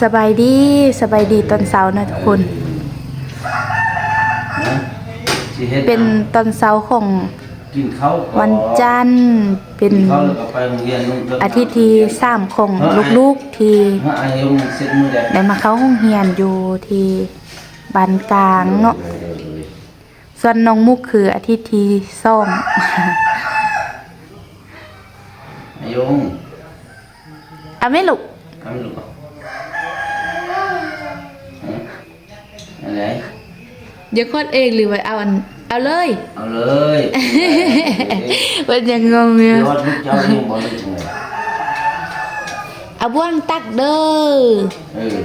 สบายดีสบายดีตอนเช้านะทุกคนนะสิเฮ็ดเป็นตอนเช้าของกินข้าวก่อวันจันทร์เป็นกินข้าวแล้วก็ไปโรงเรียนนุ่งเสื้อาทิตย์ที่สามของลูกๆที่มาอายุเสร็จมื้อใดได้มาเข้าห้องเรียนอยู่ที่บ้านกลางเนาะออออเออส่วนน้องมุกคืออาทิตย์ที่สองอายุเอาไหม่ลูก ทำลูกอะฮะอะไรเดี๋ยวคลอดเองหรือว่าเอาอันเอาเลยเอาเลยมันยังงงอยู่เดี๋ยวว่าลูกเจ้าเลี้ยงบ่ลูกจังไงเอาบ้วงตักเด้อเออ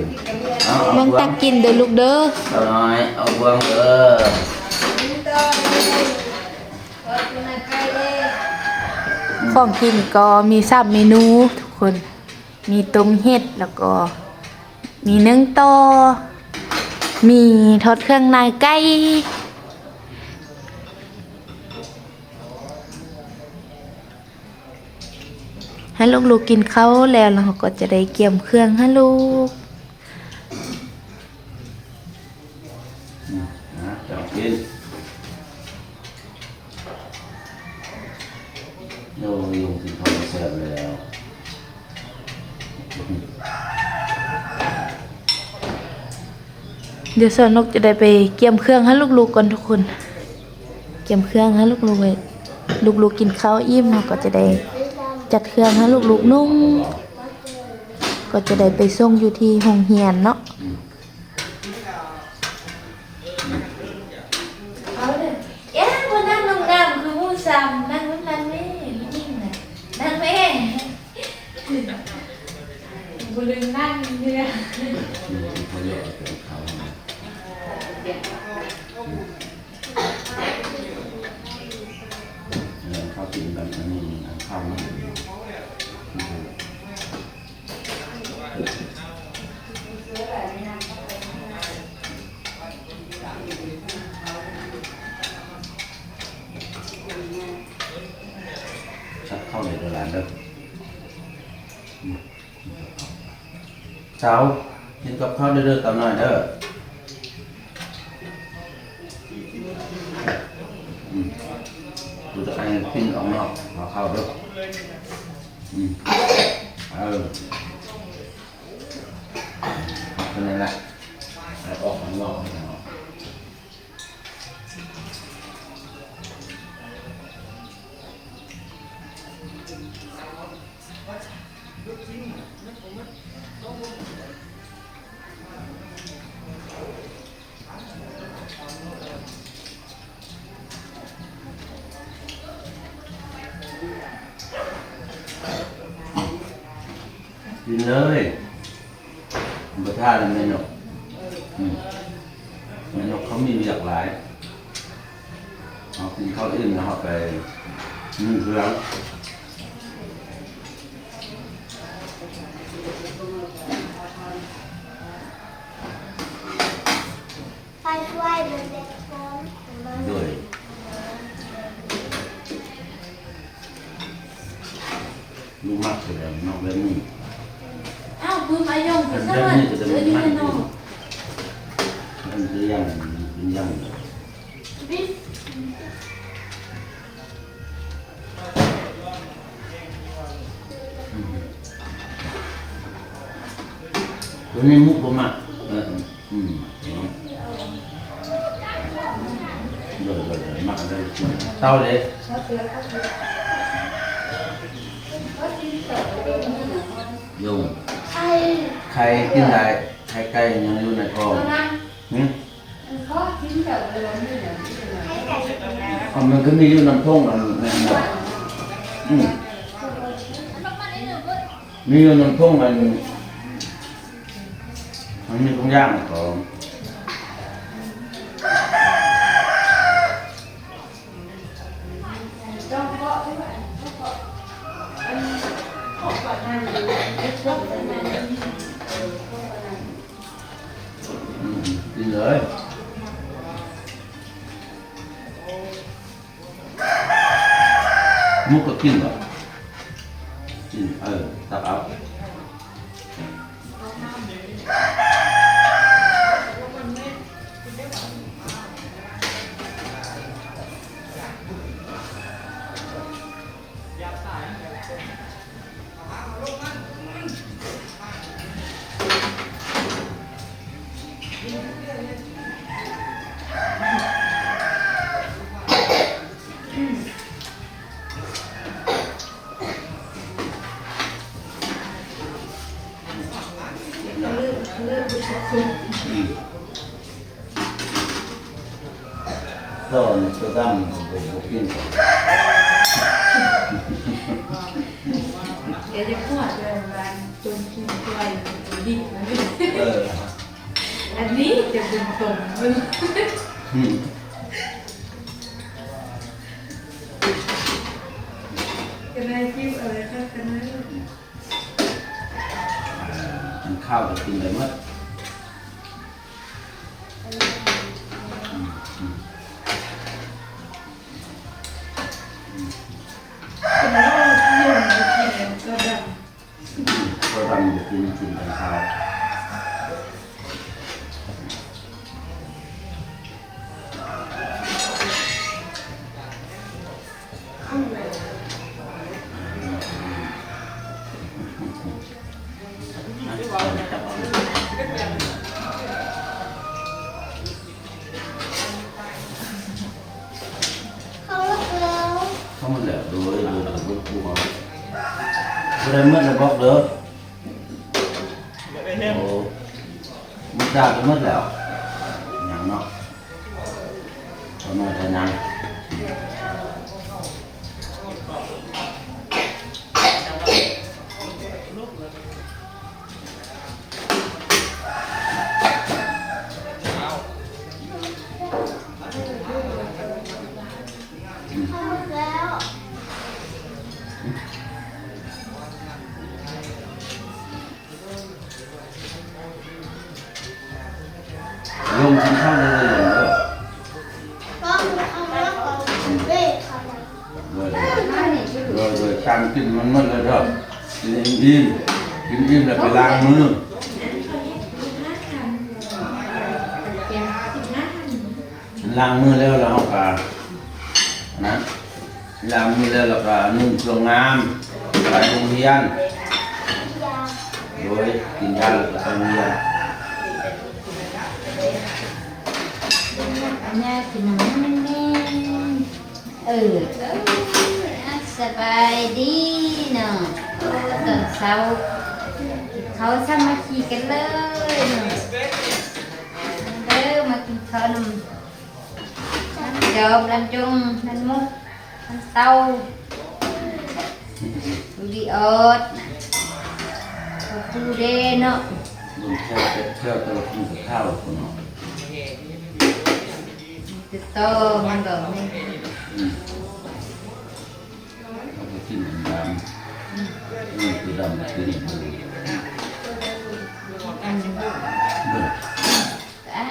เอาเอาบ้วงบวตังกกินเด้อลูกเด้อเอาหน่อยเอาบวงเด้อของกินก็มีสามเมนูทุกคน มีต้มเห็ดแล้วก็ มีนึ่งโต มีทอดเครื่องในไก่ให้ลูกๆกินข้าวแล้วเราก็จะได้เกี่ยมเครื่องให้ลูก เดี๋ยวสนนกจะได้ไปเกี่ยมเครื่องให้ลูกๆก่อนทุกคน เกี่ยมเครื่องให้ลูกๆไว้ลูกๆกินข้าวอิ่มเราก็จะได้จัดเครื่องให้ลูกๆนุ่ง ก็จะได้ไปส่งอยู่ที่โรงเรียนเนาะเอาเลยเอ๊ะวันนั่งลงน้ำคือผู้ซ้ำนั่งวันนั้นแม่ยิ่งนะนั่งแม่บุลืมนั่งเนี่ย ยุงกินข้าวเยอะเกินข้าวเนี่ยข้าวกินแบบนี้นะข้าวมัน ชักเข้าในตลาดเด้ออืมาเห็นกับข้าวเด้อๆตามหน่อยเด้อดูจะไปกินออกนอกมาเข้าเด้ออืมเออเป็นไงล่ะ ไปช่วยเด็กๆน้อง ตัวนี้มุกผมอะเอออืมเดี๋ยวเดี๋ยวเดี๋ยวมาเลยเต้าเลยโยงใครใครกินได้ใครไก่ยังอยู่ในท้องหืมให้ไก่อ๋อมันก็มีอยู่น้ำท่งอันนั้นนะอืมมีอยู่น้ำท่งมัน มันมีตรงย่างของอืมกินเลยมุกก็กินเหรอ ตัวดำบุกินกิางมือแล้วเราก็นะล้างมือแล้วเราก็นุ่งเครื่องงามไปโรงเรียนโดยกินยาแล้วก็ไปโรงเรียนอันนี้กินน้ำแน่เออสบายดีเนาะตอนเช้าเขาสามัคคีกันเลยเนาะเด้อมากินข้าวนม กน้ำเต้าดูดีออดขอบคุณเด้เนาะลุงเที่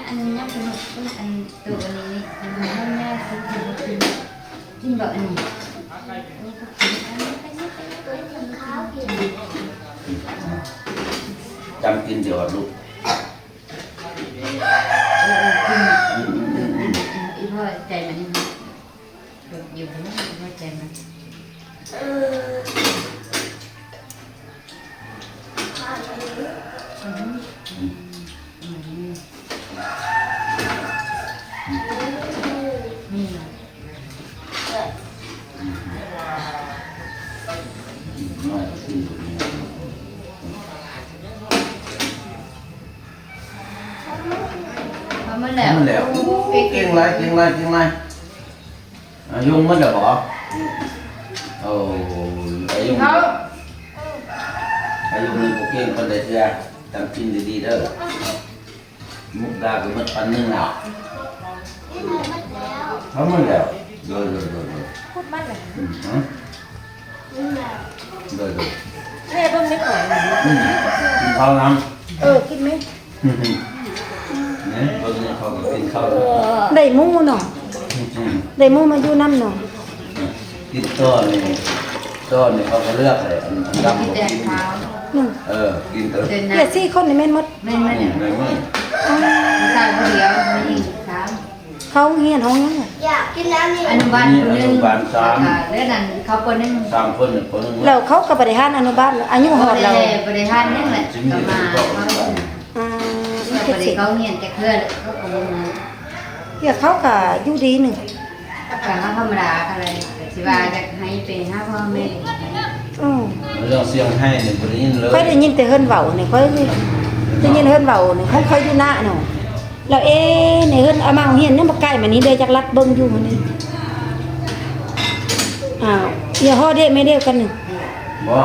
ยวเที่ยวตลอดกินกับข้าวคนเนาะติดโตมั เก่งไรเก่งไรเก่งไรอายุมันแล้วบ่โอ้อายุอายุมันก็เก่งคนใดเสียจำกินดีๆเด้อมุกดาก็มันปันนึงแล้วนี่มันมัดแล้วเขามันแล้วเลยเลยเลยเลยพูดมันเลยอืมฮะนี่แล้วเลยเลยแม่เพิ่งไม่ปล่อยอืมกินข้าวน้เออกินไหมำ เนี่ยเบิ่งเนี่ยเขาก็กินข้าวแล้วได้หมูเนาะอืมได้หมูมาอยู่น้ำเนาะกินต้นนี่ต้นนี่เขาก็เลือกเลยอันอันดำกินบ่แต่กินเช้าอืมเออกินแต่เดินเดี๋ยวน้ำสี่คนนี่แม่นหมดไม่ไม่อืเนี่ยมในมือใส่คนเดียวไม่ยิงสามเขาเฮียนห้องยังไงอยากกินน้ำนี่อนุบาลคนนึงเรื่องนั้นเขาคนนึงสามคนเนี่ยคนหนึงเราเขากับบริหารอนุบาลอายุหอดเราบริหารนี่แหละจริงก็ๆมาก็เขาก็อ่าเขานี่บ คือริสิเขาเหียนแต่เคลื่อนเขาคงมาเดี๋ยวเขากับอยู่ดีหนึ่งการเขาธรรมดาอะไรสิว่าจะให้เป็นห้าพ่อแม่อืมเรื่องเสียงให้เนี่ยบ่ได้ยินเลยค่อยได้ยินแต่เฮิรนเบาเนี่ยค่อยเได้ยินเฮิรนเบาเนี่ยเขาเคยอยู่หน้าเนาะแล้วเอ๊ะในเฮิรนเอามาเอาเฮียนเนี่ยมาใกล้มานี้เดยจากรัดเบิ่งอยู่มันนี่อ้าวอย่าห่อเด้ไม่เด้กันหนึ่งบ่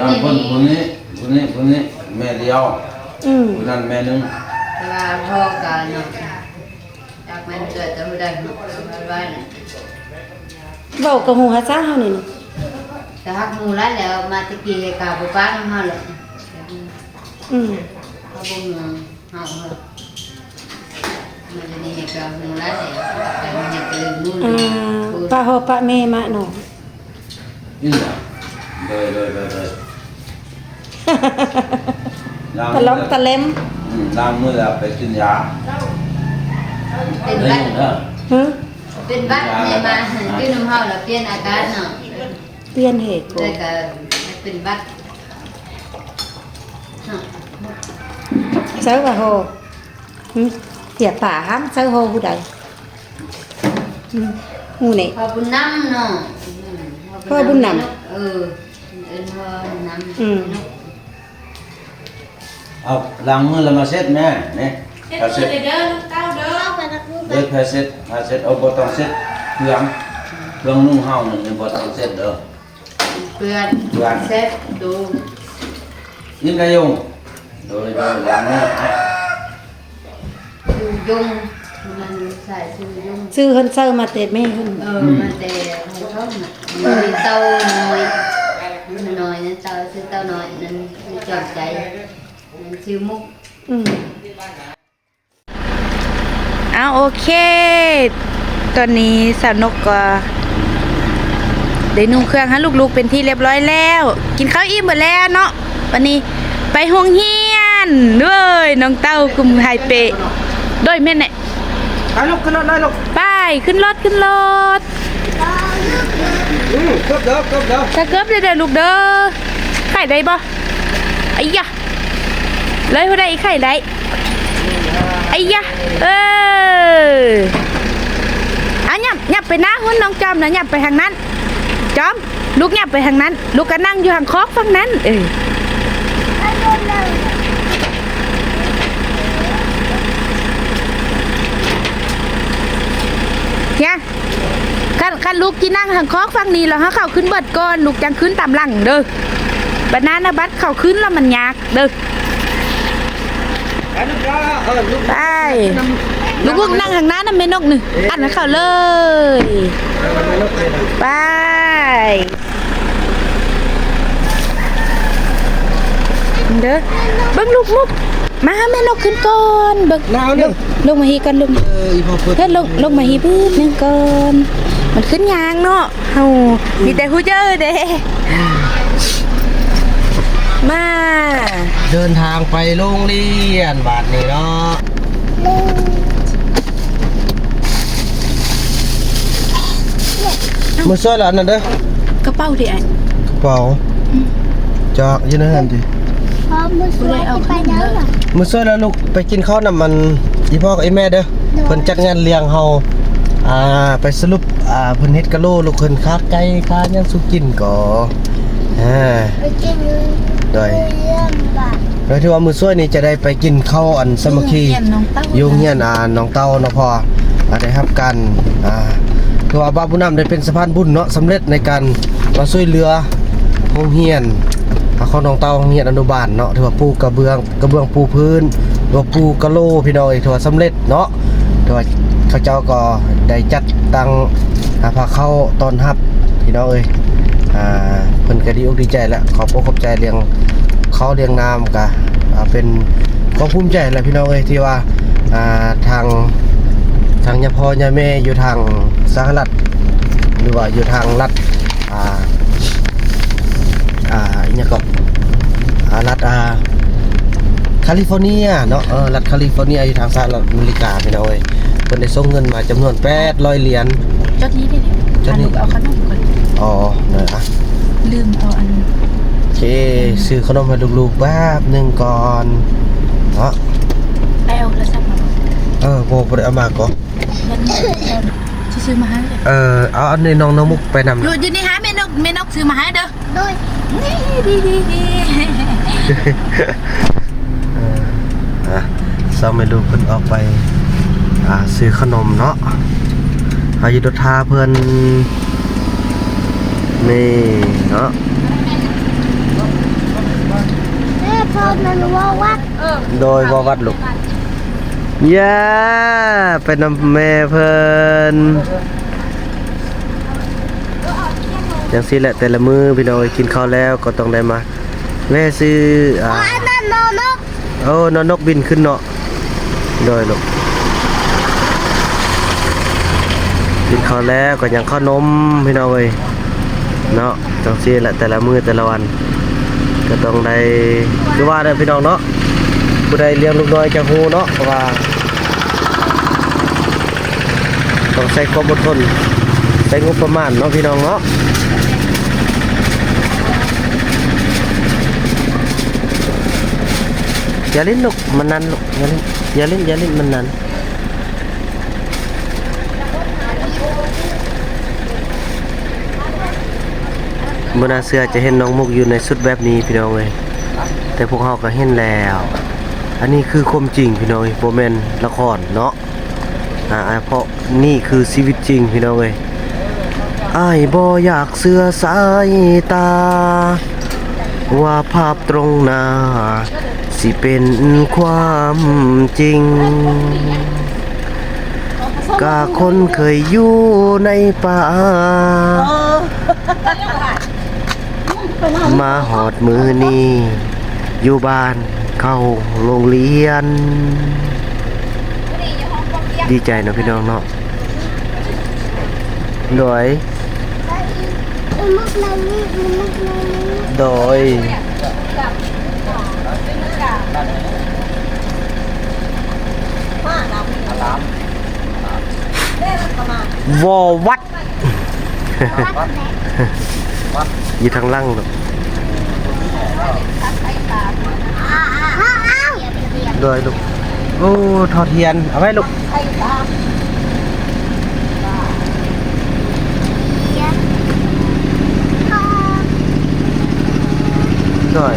ตามคนคนนี้คนนี้คนนี้แม่เดียว อืมคนนั้นแม่หนึงแต่ว่าพ่อกันเนาะจากมันเกิดจะรู้ได้เนาะไว้น่ะเบากระหูหาซ่าเฮานี่เนาะแต่ฮักหมูแล้วแล้วมาตะกี้กาบุป้าน้ำเฮาเลยอืมเขาบ่งเฮาเฮามันจะนี่กาหมูแล้วแต่มันยังกลืนนู่นอ่าป้าห่อป้าแม่มาเนาะ นี่แหละเลยเลยเลยเลยล้าง ตะล้อมตะเล็มอืมล้างมือแล้วไปกินยาเป็นได้บัดยินเด้อฮะเป็นบัดเนี่ยมากินน้ำเฮาแล้วเปลี่ยนอาการเนาะเปลี่ยนเหตุเลยก็เป็นบัดเนาะเซิร์ฟว่าห่อหึเสียป่าห้ามเซิร์ฟห่อผู้ใดอืมหูนี่พอบุญน้ำเนาะพ่อบุญนเออเอิ้นพ่อบุญน้ำอืม เอาล้างมือแล้วมาเช็ดแม่นี่ถ้าเช็ดเข้าไปนักลูกเด็กถ้าเช็ดถ้าเช็ดเอาบ่ต้องเช็ดเครื่องเครื่องนุ่งเฮานั่นนี่บ่ต้องเช็ดเด้อเพื่อนเพื่อนเซ็ตดูยินได้ยงโดยโดยล้างมือให้ดูยุงมันใส่ซื้อยุงซื้อเฮิรนเซิร์ฟมาเตะแม่เฮิรนเออมันแต่ให้ชอบน่ะมันมีเต้าน้อยมันน้อยนั่นเต้าซื้อเต้าน้อยนั่นจอดใจมัน ชื่อมุกอืมเอาโอเค ตอนนี้สาวนกก็ได้นุ่งเครื่องให้ลูกๆเป็นที่เรียบร้อยแล้ว กินข้าวอิ่มหมดแล้วเนาะวันนี้ไปโรงเรียนด้วยน้องเต้ากุมไฮเปะด้วยแม่เนี่ยไปลูกขึ้นรถเลยลูกไปขึ้นรถขึ้นรถอืมเกือบเด้อเกือบเด้อถ้าเกือบเลยเด้อลูกเด้อไข่ได้บ่ไอ้ยะ เลยผู้ใดไข่ได้ไอ้ยะเอออะยับยับไปหน้าหุ้นน้องจอมนะยับไปทางนั้น จอม ลูกยับไปทางนั้น ลูกก็นั่งอยู่ทางคอกฝั่งนั้น เออเนี่ยคันคันลูกที่นั่งทางคอกฝั่งนี้แล้วฮะเขาขึ้นเบิดก่อน ลูกจังขึ้นตามหลังเด้อบัดนั้นนะบัดเขาขึ้นแล้วมันยากเด้อ ไปลูกเด้อเออลูกไปลูกลูกนั่งทางนั้นนะแม่นกหนึ่งอันนั้นเขาเลยไปลูกเลยนะไปเด้อเบิ่งลูกมุกมาหาแม่นกขึ้นก่อนเบิ่งหนาวเนี่ยลงมาฮีกันลงเอออีพ่อเปิดเฮ็ดลงลงมาฮีพื้นนึงก่อนมันขึ้นยางเนาะเฮามีแต่ฮู้เจอเด้ มาเดินทางไปโรงเรียนบาทนี้เนาะมือซ้อยหลานนั่นเด้อกระเป๋าดิไอ้กระเป๋าจอกอยืนนั่นดิพอมือสวยจะไปแล้วเหรอมือซ้อยแล้วลูกไปกินข้าวน้ำมันอีพ่อกับไอ้แม่เด้อเพิ่นจัดงานเลี้ยงเฮาอ่าไปสรุปอ่าเพิ่นเฮ็ดกะโลลูกเพิ่นค้าไก่ค้าหยังสุกินก่ออ่าไปกิน โดยเรื่องบ้านโดยที่ว่ามือซ้วยนี่จะได้ไปกินข้าวอันสามัคคีเรียนน้องเต้าโยงเฮียนอ่าน้องเต้าเนาะพ่ออ่าได้รับการอ่าถือว่าบาบุญนำได้เป็นสะพานบุญเนาะสำเร็จในการมาช่วยเหลือโรงเรียนอ่าของน้องเต้าโรงเรียนอนุบาลเนาะถือว่าปูกระเบื้องกระเบื้องปูพื้นหรือว่าปูกระโหลพี่น้อยถือว่าสำเร็จเนาะถือว่าเขาเจ้าก็ได้จัดตั้งอ่าพาเข้าตอนรับพี่น้องเอ้ย อ่าเพิ่นก็ดีอกดีใจแล้วขอบอกขอบใจเลี้ยงเขาเลี้ยงน้ำกะอ่าเป็นความภูมิใจแหละพี่น้องเอ้ยที่ว่าอ่าทางทางยาพ่อยาแม่อยู่ทางสหรัฐหรือว่าอยู่ทางรัฐอ่าอ่าอหยังก็อ่ารัฐอ่าแคลิฟอร์เนียเนาะเออรัฐแคลิฟอร์เนียอยู่ทางสหรัฐอเมริกาพี่น้องเอ้ยเพิ่นได้ส่งเงินมาจำนวน800เหรียญจดนี้ได้เลยจดนี้เอาขนมก่อน อ๋อเนอะอะลืมเอาอันโอเคซื้อขนมให้ลูกๆแป๊บหนึงก่อนเนาะไปเอาโทรศัพท์มาก่อนเออบ่บ่ได้เอามาก่อนยันเอาที่ซื้อมาให้เลยเออเอาอันนี้น้องน้องมุกไปนำอยู่อยู่นี่ฮะแม่นกแม่นกซื้อมาให้เด้อโดยนี่ดีดีดีเอออะเช้าไม่รู้เพิ่นออกไปอ่าซื้อขนมเนาะอายุทธาเพิ่น นี่เนาะแม่พอมันว่าวัดโดยบ่วัดลูกย่าเป็นนำแม่เพิ่นจังซี่แหละแต่ละมื้อพี่น้องเอ้ยกินข้าวแล้วก็ต้องได้มาแม่ซื้ออ่าอันนั้นนอนนกโอ้นอนนกบินขึ้นเนาะโดยลูกกินข้าวแล้วก็ยังข้าวนมพี่น้องเอ้ย เนาะจังซี่แหละแต่ละมือแต่ละวัน ก็ต้องได้คือว่าเด้อพี่น้องเนาะผู้ใดเลี้ยงลูกน้อยจะฮู้เนาะเพราะว่าต้องใช้ความอดทนใช้งบประมาณเนาะพี่น้องเนาะอย่าเล่นลูกมันนันลูกอย่าเล่นอย่าเล่นอย่าเล่นมันนัน บนาเสื้อจะเห็นน้องมุกอยู่ในชุดแบบนี้พี่น้องเลยแต่พวกเขาก็เห็นแล้ว อันนี้คือความจริงพี่น้องโบแมนละครเนาะอ่าเพราะนี่คือชีวิตจริงพี่น้องเอ้ยอ้ายบ่อยากเสื้อสายตา ว่าภาพตรงหน้า สิเป็นความจริงกาคนเคยอยู่ในป่า มาหอดมือนี้อยู่บ้านเข้าโรงเรียน ดีใจเนาะพี่น้องเนาะโดยมุกนานี่มุกนานี่โดยวอวัด อยู่ทางล่างลูกอ้าวอ้าวโดยลูก โอ้ ทอดเทียน เอาไว้ลูกโดย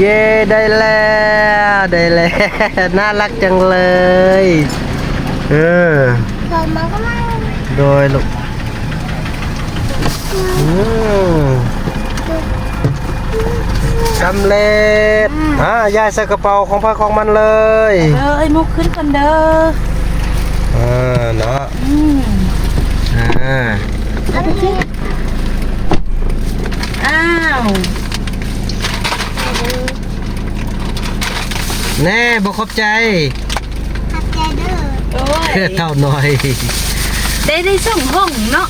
เย้ได้แล้วได้แล้ว น่ารักจังเลย เออเกิดมันก็ไม่โดยลูกอืมสำเร็จอ่ายายใส่กระเป๋าของพ่อของมันเลยเด้อไอ้มุกขึ้นกันเด้ออ่าเนาะอืมอ่าเอาไปทิ้งอ้าว แน่บ่ขอบใจขับใจเด้อโอ้ยเพื่อเท่าน้อย ได้ได้ส่งห้องเนาะ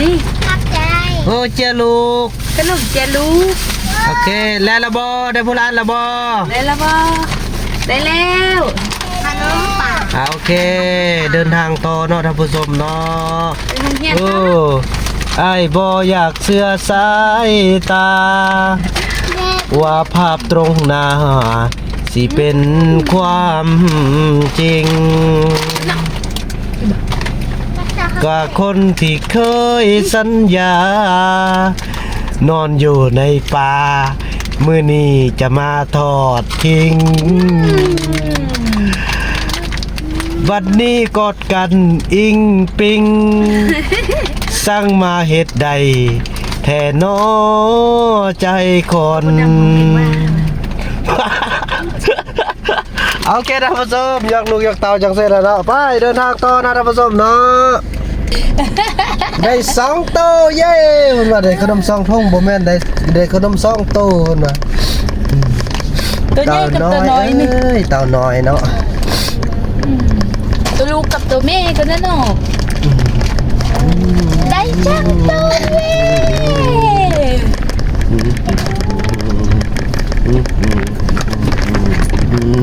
นี่ขับใจโอ้เจ้าลูกขนมเจลูกโอเค แล้วละบอได้ผู้ร้านละบอได้แล้วบ่ได้แล้วขนมปังอ่าโอเค เดินทางต่อเนาะท่านผู้ชมเนาะไปโรงเรียนโอ้เนาะไอ้ายบออยากเสือสายตาเด็กว่าภาพตรงหน้า สิเป็นความจริงก็คนที่เคยสัญญา นอนอยู่ในป่ามือนี้จะมาทอดทิ้งวัดนี้กอดกันอิงปิง สร้างมาเหตุใด แท่นอใจคน โอเคท่านผู้ชมอยากลูกอยากเต่าจังเสร็จแล้วเนาะไปเดินทางต่อนะท่านผู้ชมเนาะได้สองโตวเย้เพิ่นว่าได้ขนมสองทงบ่แม่นได้ได้ขนมสองโตวเพิ่นว่าตัวใหญ่กับตัวน้อยนี่เอ้ยเต่าน้อยเนาะตัวลูกกับตัวแม่ก็นั่นเนาะได้จังตัว โดย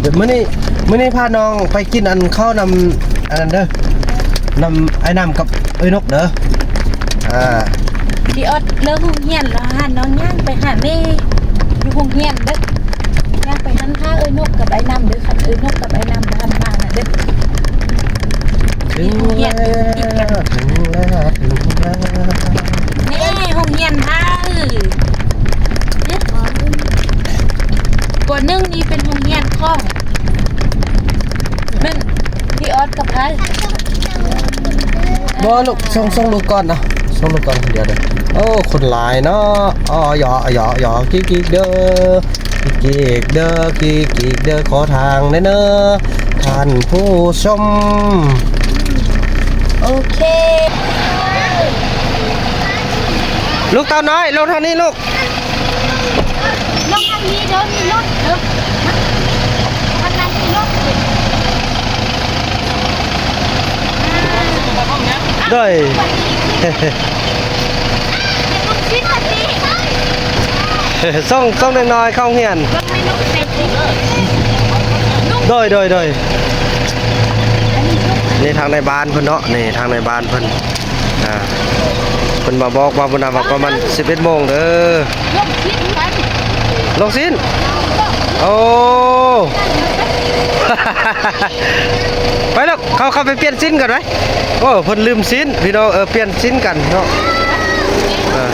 เดี๋ยวมื้อนี้มื้อนี้พาน้องไปกินอันข้าวนำอันนั้นเด้อนำไอ้นำกับไอ้นกเด้ออ่า chị ớt lỡ hung hiền là กโรงเรียนแล้วหาน้องย่างไปหาแม่อยู่โรงเรียนเด้อย่างไปหันท่าเอ้ยนกกับไอ้น้ำเด้อคันเอ้ยนกกับไอ้น้ำทันมาน่ะเด้อถึงแล้วถึงแล้วถึงแล้วนี่โรงเรียนท่าเออเนี่ยตัวนึ่งนี่เป็นโรงเรียนข้องแม่นพี่ออดกับไอ้บ่ลูกส่งส่งลูกก่อนนะ ส่งลูกก่อนเดี๋ยวเด้อโอ้คนหลายเนาะอ๋อหยอหยอหยอกิ๊กกิ๊กเด้อกิ๊กกิ๊กเด้อกิ๊กกิ๊กเด้อขอทางแน่เนอะท่านผู้ชมโอเค ลูกเต้าน้อยลงทางนี้ลูกลงทางนี้เดี๋ยวมีรถเดี๋ยวทางนั้นมีรถด้วย ชิดทันที ส่งส่งน้อยๆเข้าเฮียนรถไม่ลงเสร็จสิโดยโดยโดยนี่ทางในบ้านเพิ่นเนาะนี่ทางในบ้านเพิ่นอ่าเพิ่นมาบอกว่าบุญนาว่าประมาณ11โมงเด้อลงชิดกันลงสิ้นโอ้ ไปลูกเขาเข้าไปเปลี่ยนสิ้นกันไหมโอ้เพิ่นลืมสิ้นพี่น้องเออเปลี่ยนสิ้นกันเนาะอ่า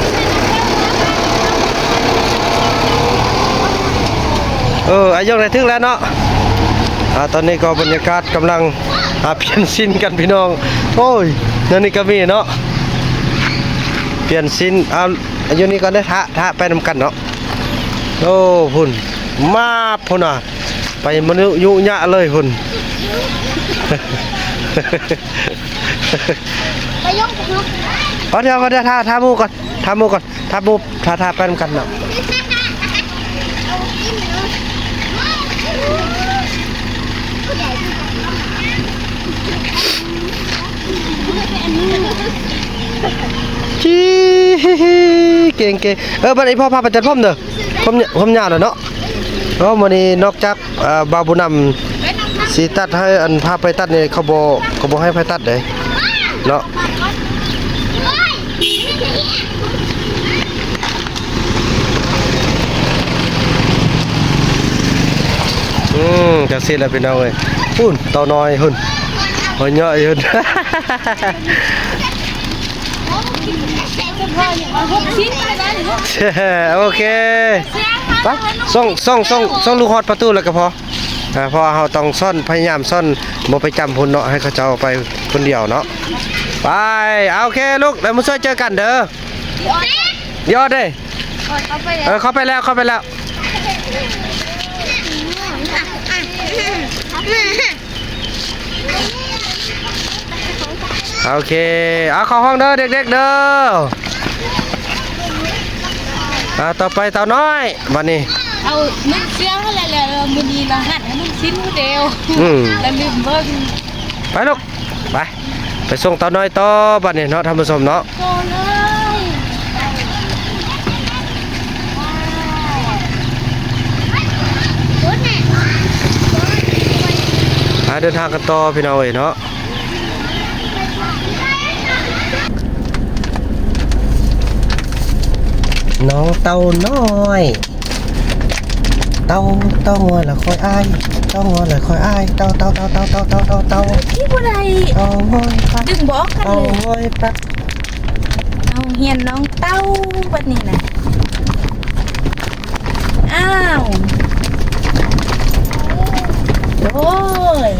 เอออายุได้ถึงแล้วเนาะอ่าตอนนี้ก็บรรยากาศกำลังอ่าเปลี่ยนสิ้นกันพี่น้อง โอ้ยนั่นนี่ก็มีเนาะเปลี่ยนสิ้นเอาอายุนี้ก็ได้ทะทะไปนำกันเนาะโอ้พุ่นมาพุ่นอะไปมนุยุยะเลยพุ่นไปยกลูกเอาเดี๋ยวเอาเดี๋ยวท่าท่าหมูก่อนท่าหมูก่อนท่าหมูท่าท่าไปนำกันเนาะ จีเก่งเก่งเออบัดนี้พ่อพาไปจัดผมเด้อผมเนี่ยผมยาวแล้วเนาะเพราะวันนี้นอกจากบาบุญนำสีตัดให้อันพาไปตัดนี่เขาบ่เขาบ่ให้ไปตัดเด้เนาะอืมจะเสร็จแล้วพี่น้องเอ้ยหุ่นเต่าน้อยหุ่น หัวเยอะหุ่นหกชิ้นเลยนะโอเคไปส่งส่งส่งส่งลูกฮอดประตูแล้วก็พออ่าเพราะว่าเราต้องซ่อนพยายามซ่อนบ่ไปจำพุ่นเนาะให้เขาเจ้าไปคนเดียวเนาะไปเอาโอเคลูกแล้วมาช่วยเจอกันเด้อยอดเด้เอาไปเออเข้าไปแล้วเข้าไปแล้ว โอเค เอาเข้าห้องเด้อเด็กๆเด้ออ่าต่อไปเต่าน้อยวันนี้ เอานึ่งเสียงอะไรแล้วมื้อนี้เราหัดให้นุ่งชิ้นผู้เดียวอืม แล้วลืมเบิ่งไปลูกไป ไปส่งเต่าน้อยต่อบัดนี้เนาะท่านผู้ชมเนาะ โตเลยหาเดินทางกันต่อพี่น้องเอ้ยเนาะ น้องเต่าน้อย เต่าเต่างอยละคอยอ้ายเต่างอยละคอยอ้ายเต่าเต่าเต่าเต่าเต่าเต่าเต่าเต่าที่ผู้ใดเต่างอยปักดึงบอกกันเต่าเลยงอยปักเอาเฮียนน้องเต้าบัดนี้นะอ้าวโอ้ย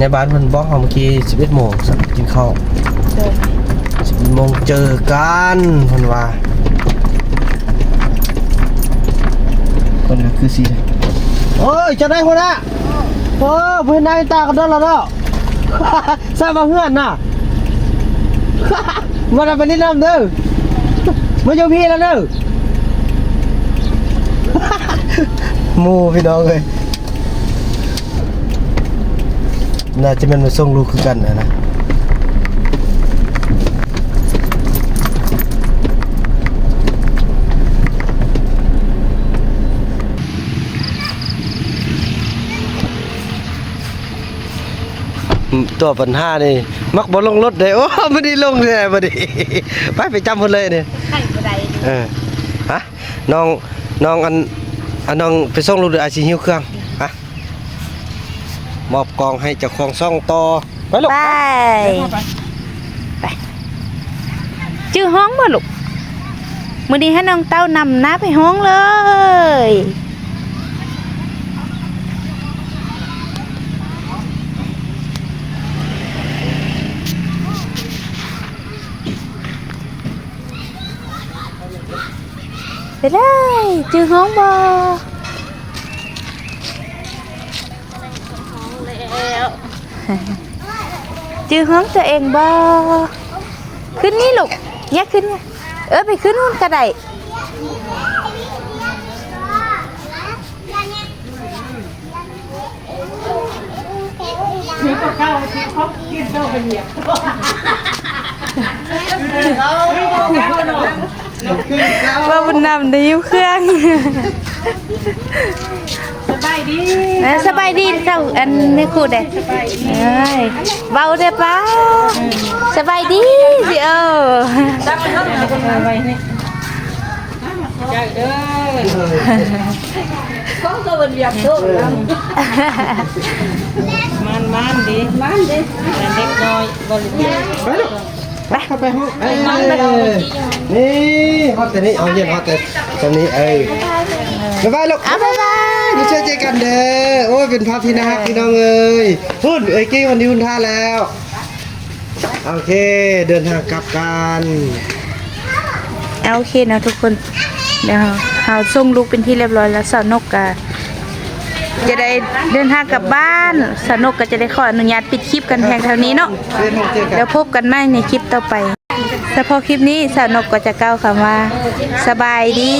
ในบ้านเพิ่นบอกว่าเมื่อกี้11โมงสั่งกินข้าวเดิน11โมงเจอกันเพิ่นว่าคนก็คือสิโอ้ยจะได้หัวหน้าโอ้เพิ่นนายตากันเด้อแล้วเนาะทราบว่าเฮือนน่ะมาได้ไปนี่น้ำเด้อมาอยู่พี่แล้วเด้อหมู่พี่น้องเอ้ย น่าจะเป็นไปส่งลูกคือกันนะนะตัวปัญหานี่มักบอลลงรถเลยโอ้ไม่ได้ลงเลยบได้ไปไปจำคนเลยเนี่ยเออฮะน้องน้องอันอันน้องไปส่งรูดืออาชีหิวเครื่อง มอบกองให้เจ้าของซ่องต่อไปลูกไปไปชื่อห้องบ่ลูกมื้อนี้ให้น้องเต้านำน้าไปห้องเลยไปได้จือห้องบอ จือห้องตัวเองบอขึ้นนี่ลูกเนี่ยขึ้น เออไปขึ้นนู่นก็ได้ว่าบุญนำได้ยิ้วเครื่อง สบายดีนะสบายดีเจ้าอันนี้ครูเด้เอ้ยเบาเด้อป้าสบายดีสิเออไว้นี่ใจเด้อก็ตัวเป็นเบียบตัวมันมันดีมันดีแต่เด็กน้อยบริบูรณ์ไปลูกไปเข้าไปห้องเอ้ยนี่ฮอตแต่นี้เอาเย็นฮอตแต่ตรงนี้เอ้ยบ๊ายบายลูกเอาบ๊าย บายมาช่วยเจอกันเด้อโอ้ยเป็นภาพที่น่ารักพี่น้องเอ้ยพูดเอ้ยกี้วันนี้คุณท่าแล้วโอเคเดินทางกลับกันเอาโอเคนะทุกคนเดี๋ยวเราส่งลูกเป็นที่เรียบร้อยแล้วสาวนกกะจะได้เดินทางกลับบ้านสาวนกก็จะได้ขออนุญาตปิดคลิปกันเพียงเท่านี้เนาะเดินทางเจอกันเดี๋ยวพบกันใหม่ในคลิปต่อไปแต่พอคลิปนี้สาวนกก็จะกล่าวคำว่า สบายดี